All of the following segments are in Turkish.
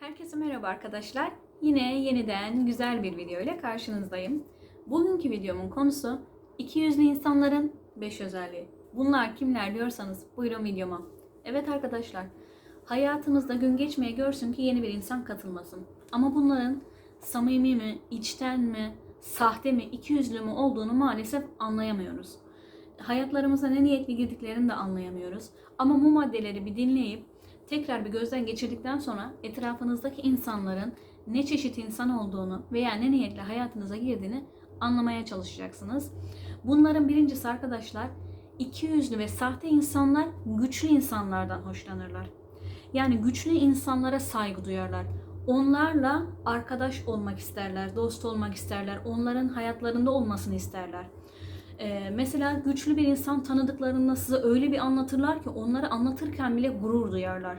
Herkese merhaba arkadaşlar. Yine yeniden güzel bir video ile karşınızdayım. Bugünkü videomun konusu iki yüzlü insanların 5 özelliği. Bunlar kimler diyorsanız buyurun videoma. Evet arkadaşlar, hayatınızda gün geçmeye görsün ki yeni bir insan katılmasın. Ama bunların samimi mi, içten mi, sahte mi, iki yüzlü mü olduğunu maalesef anlayamıyoruz. Hayatlarımıza ne niyetli girdiklerini de anlayamıyoruz. Ama bu maddeleri bir dinleyip tekrar bir gözden geçirdikten sonra etrafınızdaki insanların ne çeşit insan olduğunu veya ne niyetle hayatınıza girdiğini anlamaya çalışacaksınız. Bunların birincisi arkadaşlar iki yüzlü ve sahte insanlar güçlü insanlardan hoşlanırlar. Yani güçlü insanlara saygı duyarlar. Onlarla arkadaş olmak isterler, dost olmak isterler, onların hayatlarında olmasını isterler. Ee, mesela güçlü bir insan tanıdıklarında size öyle bir anlatırlar ki onları anlatırken bile gurur duyarlar.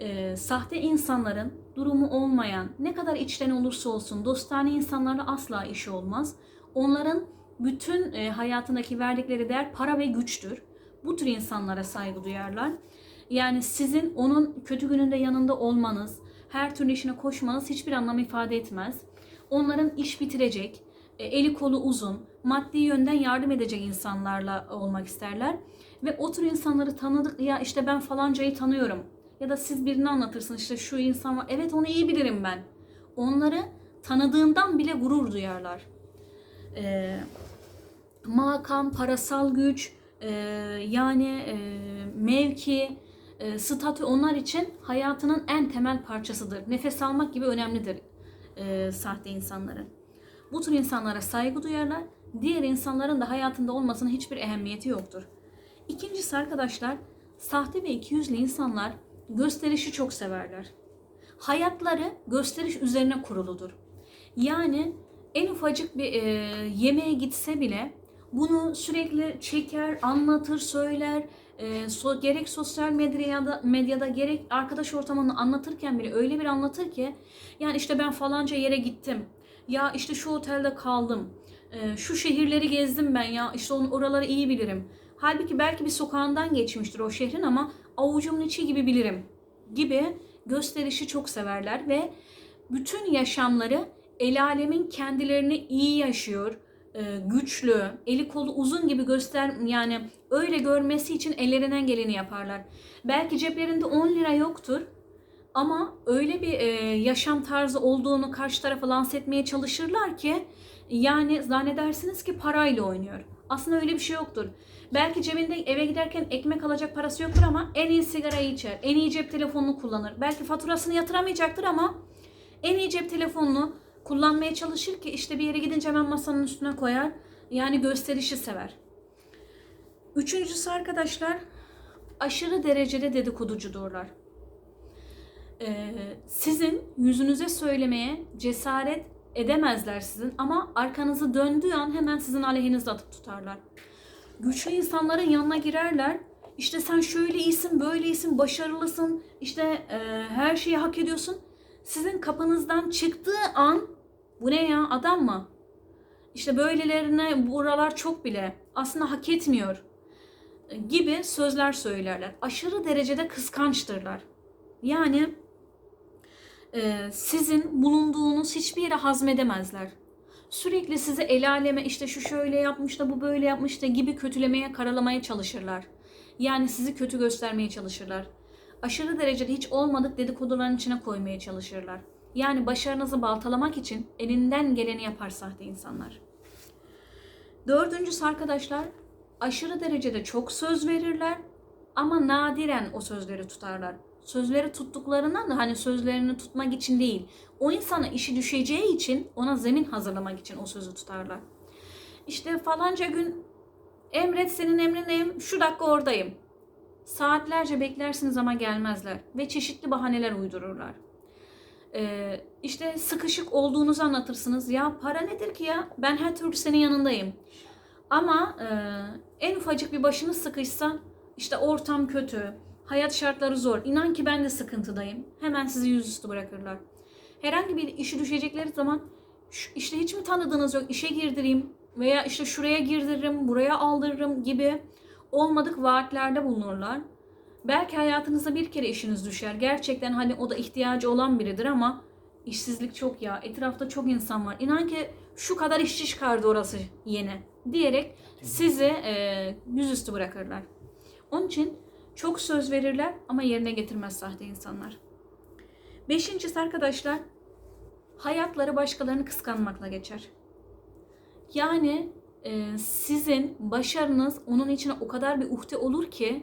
Ee, sahte insanların durumu olmayan, ne kadar içten olursa olsun dostane insanlarla asla işi olmaz. Onların bütün e, hayatındaki verdikleri değer para ve güçtür. Bu tür insanlara saygı duyarlar. Yani sizin onun kötü gününde yanında olmanız, her türlü işine koşmanız hiçbir anlam ifade etmez. Onların iş bitirecek, eli kolu uzun, maddi yönden yardım edecek insanlarla olmak isterler. Ve o tür insanları tanıdık, ya işte ben falancayı tanıyorum. Ya da siz birini anlatırsınız işte şu insan var, evet onu iyi bilirim ben. Onları tanıdığından bile gurur duyarlar. Ee, makam, parasal güç, e, yani e, mevki, e, statü onlar için hayatının en temel parçasıdır. Nefes almak gibi önemlidir e, sahte insanların. Bu tür insanlara saygı duyarlar. Diğer insanların da hayatında olmasının hiçbir ehemmiyeti yoktur. İkincisi arkadaşlar, sahte ve ikiyüzlü insanlar gösterişi çok severler. Hayatları gösteriş üzerine kuruludur. Yani en ufacık bir e, yemeğe gitse bile bunu sürekli çeker, anlatır, söyler. E, so, gerek sosyal medyada, medyada gerek arkadaş ortamında anlatırken bile öyle bir anlatır ki yani işte ben falanca yere gittim. Ya işte şu otelde kaldım. E, şu şehirleri gezdim ben ya. işte onun oraları iyi bilirim. Halbuki belki bir sokağından geçmiştir o şehrin ama avucumun içi gibi bilirim gibi gösterişi çok severler ve bütün yaşamları el alemin kendilerini iyi yaşıyor, e, güçlü, eli kolu uzun gibi göster yani öyle görmesi için ellerinden geleni yaparlar. Belki ceplerinde 10 lira yoktur ama öyle bir e, yaşam tarzı olduğunu karşı tarafa lanse etmeye çalışırlar ki yani zannedersiniz ki parayla oynuyor. Aslında öyle bir şey yoktur. Belki cebinde eve giderken ekmek alacak parası yoktur ama en iyi sigarayı içer, en iyi cep telefonunu kullanır. Belki faturasını yatıramayacaktır ama en iyi cep telefonunu kullanmaya çalışır ki işte bir yere gidince hemen masanın üstüne koyar. Yani gösterişi sever. Üçüncüsü arkadaşlar aşırı derecede dedikoducudurlar. Ee, sizin yüzünüze söylemeye cesaret edemezler sizin ama arkanızı döndüğü an hemen sizin aleyhinizde atıp tutarlar. Güçlü insanların yanına girerler. İşte sen şöyle iyisin, böyle iyisin, başarılısın, işte e, her şeyi hak ediyorsun. Sizin kapınızdan çıktığı an bu ne ya adam mı? İşte böylelerine buralar çok bile aslında hak etmiyor gibi sözler söylerler. Aşırı derecede kıskançtırlar. Yani e, sizin bulunduğunuz hiçbir yere hazmedemezler. Sürekli sizi el aleme işte şu şöyle yapmış da bu böyle yapmış da gibi kötülemeye, karalamaya çalışırlar. Yani sizi kötü göstermeye çalışırlar. Aşırı derecede hiç olmadık dedikoduların içine koymaya çalışırlar. Yani başarınızı baltalamak için elinden geleni yapar sahte insanlar. Dördüncüsü arkadaşlar aşırı derecede çok söz verirler ama nadiren o sözleri tutarlar. Sözleri tuttuklarından da hani sözlerini tutmak için değil. O insana işi düşeceği için ona zemin hazırlamak için o sözü tutarlar. İşte falanca gün emret senin emrindeyim şu dakika oradayım. Saatlerce beklersiniz ama gelmezler ve çeşitli bahaneler uydururlar. Ee, işte sıkışık olduğunuzu anlatırsınız. Ya para nedir ki ya? Ben her türlü senin yanındayım. Ama e, en ufacık bir başınız sıkışsa işte ortam kötü, hayat şartları zor. İnan ki ben de sıkıntıdayım. Hemen sizi yüzüstü bırakırlar. Herhangi bir işi düşecekleri zaman "Şu- işte hiç mi tanıdığınız yok işe girdireyim veya işte şuraya girdiririm, buraya aldırırım gibi olmadık vaatlerde bulunurlar. Belki hayatınızda bir kere işiniz düşer. Gerçekten hani o da ihtiyacı olan biridir ama işsizlik çok ya. Etrafta çok insan var. İnan ki şu kadar işçi çıkardı orası yeni diyerek sizi e, yüzüstü bırakırlar. Onun için çok söz verirler ama yerine getirmez sahte insanlar. Beşincisi arkadaşlar hayatları başkalarını kıskanmakla geçer. Yani e, sizin başarınız onun içine o kadar bir uhde olur ki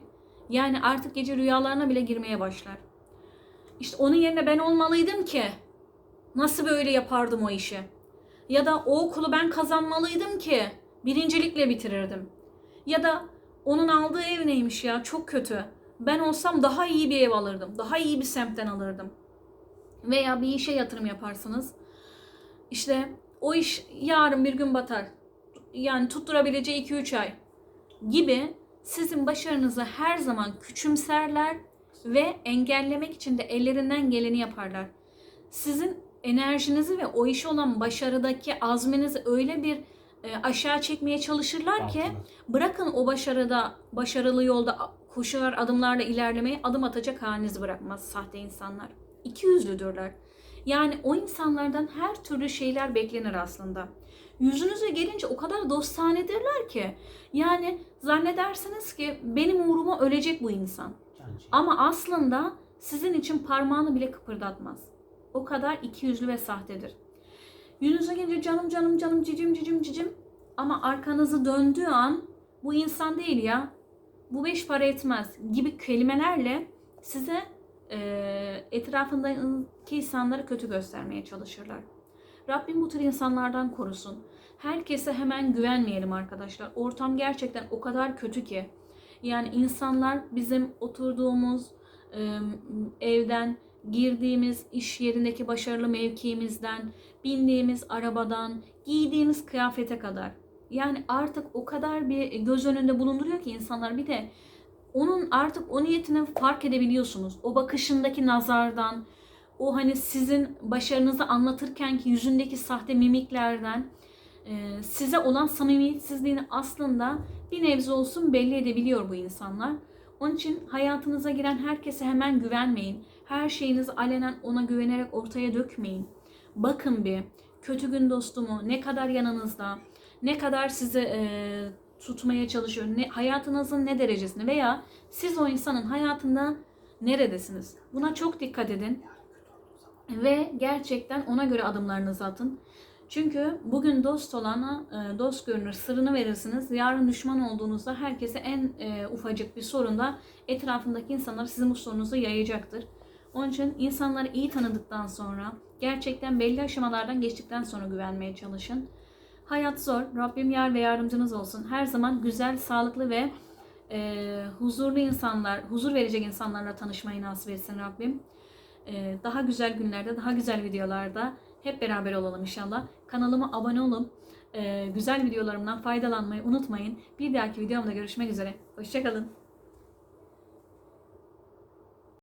yani artık gece rüyalarına bile girmeye başlar. İşte onun yerine ben olmalıydım ki nasıl böyle yapardım o işi? Ya da o okulu ben kazanmalıydım ki birincilikle bitirirdim. Ya da onun aldığı ev neymiş ya çok kötü. Ben olsam daha iyi bir ev alırdım. Daha iyi bir semtten alırdım. Veya bir işe yatırım yaparsınız. İşte o iş yarın bir gün batar. Yani tutturabileceği 2-3 ay gibi sizin başarınızı her zaman küçümserler ve engellemek için de ellerinden geleni yaparlar. Sizin enerjinizi ve o işe olan başarıdaki azminizi öyle bir aşağı çekmeye çalışırlar ki Altına. bırakın o başarıda başarılı yolda koşar adımlarla ilerlemeyi adım atacak halinizi bırakmaz sahte insanlar. İki yüzlüdürler. Yani o insanlardan her türlü şeyler beklenir aslında. Yüzünüze gelince o kadar dostanedirler ki. Yani zannedersiniz ki benim uğruma ölecek bu insan. Ama aslında sizin için parmağını bile kıpırdatmaz. O kadar ikiyüzlü ve sahtedir. Yüzünüze gelince canım canım canım cicim cicim cicim ama arkanızı döndüğü an bu insan değil ya bu beş para etmez gibi kelimelerle size e, etrafındaki insanları kötü göstermeye çalışırlar. Rabbim bu tür insanlardan korusun. Herkese hemen güvenmeyelim arkadaşlar. Ortam gerçekten o kadar kötü ki. Yani insanlar bizim oturduğumuz e, evden, girdiğimiz iş yerindeki başarılı mevkiimizden, bindiğimiz arabadan, giydiğimiz kıyafete kadar. Yani artık o kadar bir göz önünde bulunduruyor ki insanlar bir de onun artık o niyetini fark edebiliyorsunuz. O bakışındaki nazardan, o hani sizin başarınızı anlatırken ki yüzündeki sahte mimiklerden e, size olan samimiyetsizliğini aslında bir nebze olsun belli edebiliyor bu insanlar. Onun için hayatınıza giren herkese hemen güvenmeyin. Her şeyinizi alenen ona güvenerek ortaya dökmeyin. Bakın bir kötü gün dostumu ne kadar yanınızda, ne kadar sizi e, tutmaya çalışıyor, ne, hayatınızın ne derecesini veya siz o insanın hayatında neredesiniz? Buna çok dikkat edin ve gerçekten ona göre adımlarınızı atın. Çünkü bugün dost olana e, dost görünür, sırrını verirsiniz. Yarın düşman olduğunuzda herkese en e, ufacık bir sorunda etrafındaki insanlar sizin bu sorunuzu yayacaktır. Onun için insanları iyi tanıdıktan sonra, gerçekten belli aşamalardan geçtikten sonra güvenmeye çalışın. Hayat zor. Rabbim yar ve yardımcınız olsun. Her zaman güzel, sağlıklı ve e, huzurlu insanlar, huzur verecek insanlarla tanışmayı nasip etsin Rabbim. E, daha güzel günlerde, daha güzel videolarda hep beraber olalım inşallah. Kanalıma abone olun. E, güzel videolarımdan faydalanmayı unutmayın. Bir dahaki videomda görüşmek üzere. Hoşçakalın.